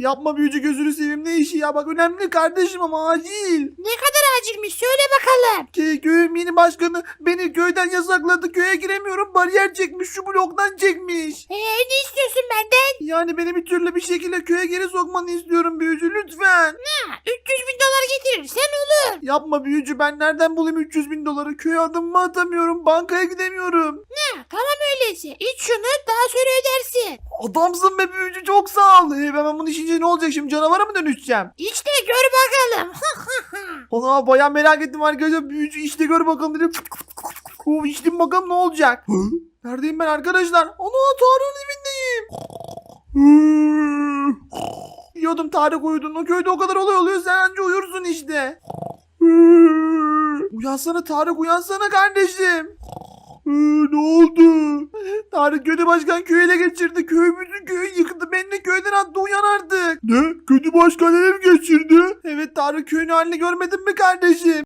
Yapma büyücü gözünü seveyim ne işi ya bak önemli kardeşim ama acil. Ne kadar acilmiş söyle bakalım. Ki köyün mini başkanı beni köyden yasakladı köye giremiyorum bariyer çekmiş şu bloktan çekmiş. Ee, ne istiyorsun benden? Yani beni bir türlü bir şekilde köye geri sokmanı istiyorum büyücü lütfen. Ha, 300 bin dolar getirirsen olur. Yapma büyücü ben nereden bulayım 300 bin doları köye adımımı atamıyorum bankaya gidemiyorum. Ha, tamam öyleyse. İç şunu daha sonra ödersin. Adamsın be büyücü çok sağ ol. Ee, ben bunu içince ne olacak şimdi canavara mı dönüşeceğim? İç de gör bakalım. Zaman bayağı merak ettim arkadaşlar. Büyücü işte gör bakalım dedim. Oh, içtim bakalım ne olacak. Neredeyim ben arkadaşlar? Ana Tarık'ın evindeyim. Yiyordum Tarık uyudun. O köyde o kadar olay oluyor. Sen anca uyursun işte. Uyansana Tarık uyansana kardeşim. ne oldu? Tarık kötü başkan köyü ele geçirdi. Köy bütün köyü yıktı. Beni de köyden attı uyan. Ne? Kötü başkan ele mi geçirdi? Evet Tarık köyün halini görmedin mi kardeşim?